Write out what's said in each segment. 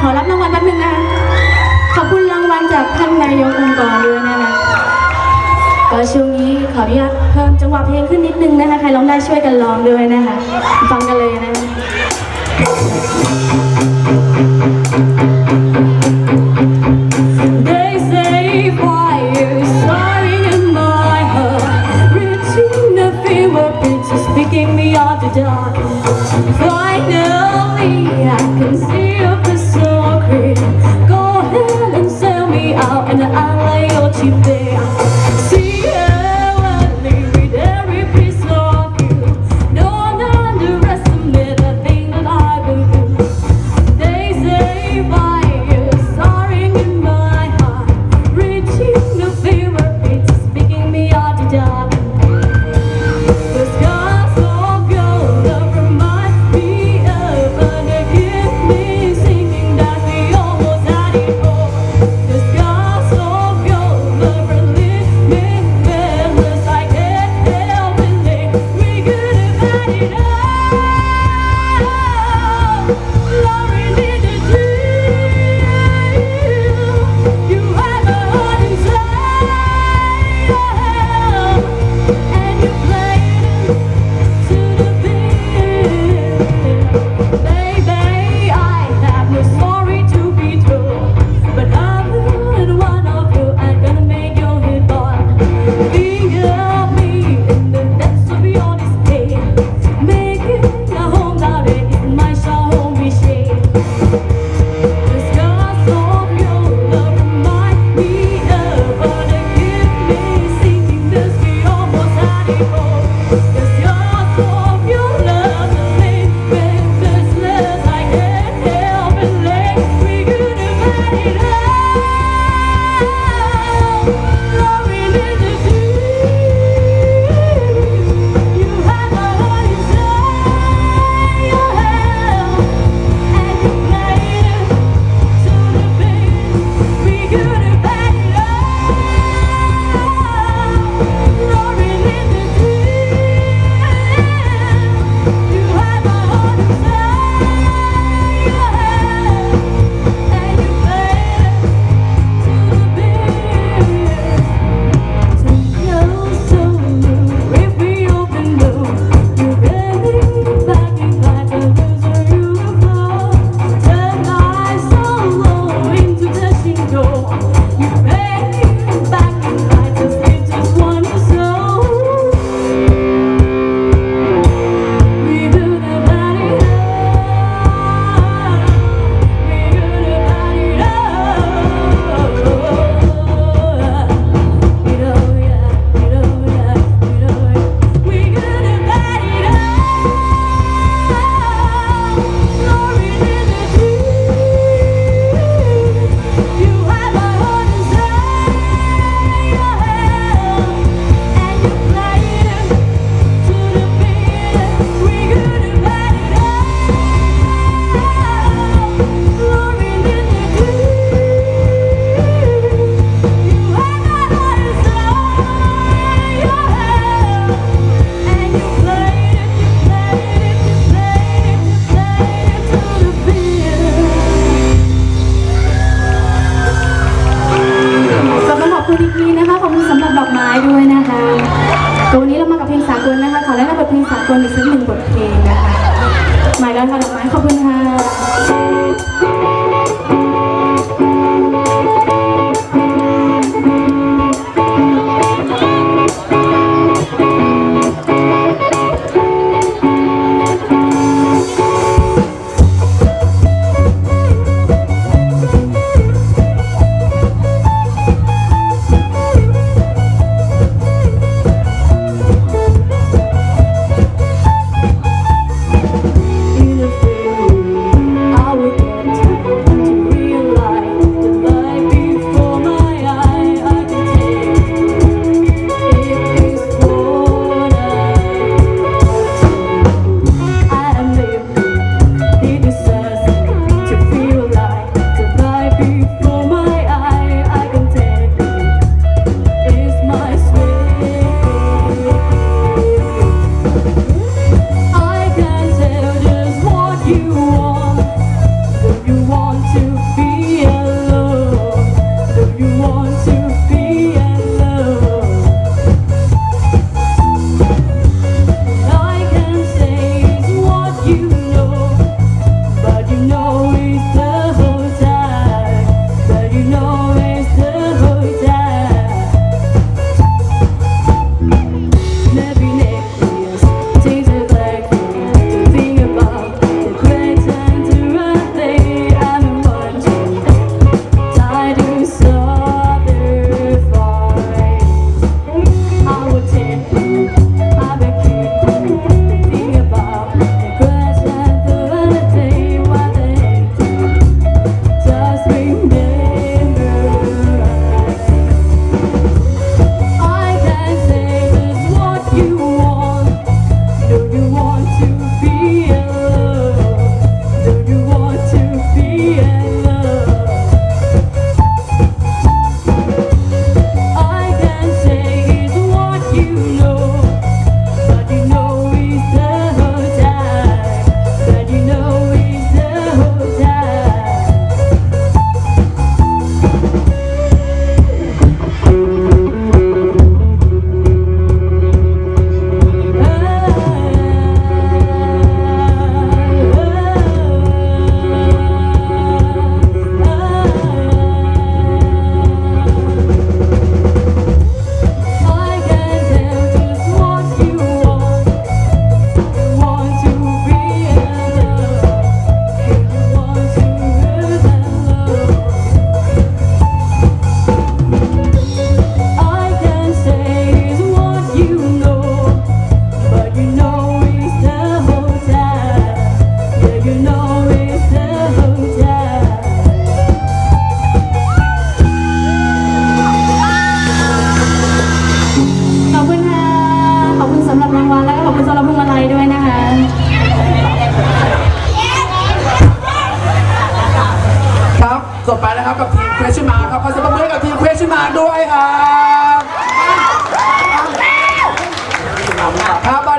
ขอรับรางวัลแป๊บนึงนะขอบคุณรางวัลจากท่านนายกองค์กรด้วยนะคะก็ช่วงนี้ขออนุญาตเพิ่มจังหวะเพลงขึ้นนิดนึงนะคะใครร้องได้ช่วยกันร้องด้วยนะคะฟังกันเลยนะคะ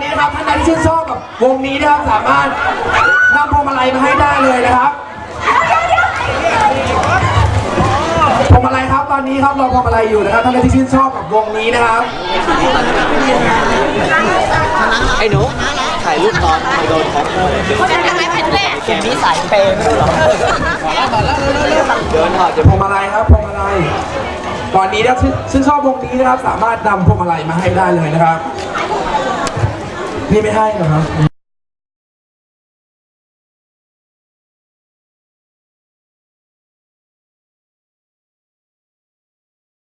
นี้นะครับท่านใดที่ชื่นชอบกับวงนี้นะครับสามารถนำพวงมาลัยมาให้ได้เลยนะครับพวงมาลัยครับตอนนี้ครับเราพวงมาลัยอยู่นะครับท่านใดที่ชื่นชอบกับวงนี้นะครับไอ้หนูถ่ายรูปตอนไปโดนของเกมนี้สายเปย์ไม่รู้หรอเดินถอดจะพวงมาลัยครับพวงมาลัยตอนนี้ถ้าชื่นชื่นชอบวงนี้นะครับ สามารถนำพวงมาลัยมาให้ได้เลยนะครับ พี่ไม่ให้หรอครับ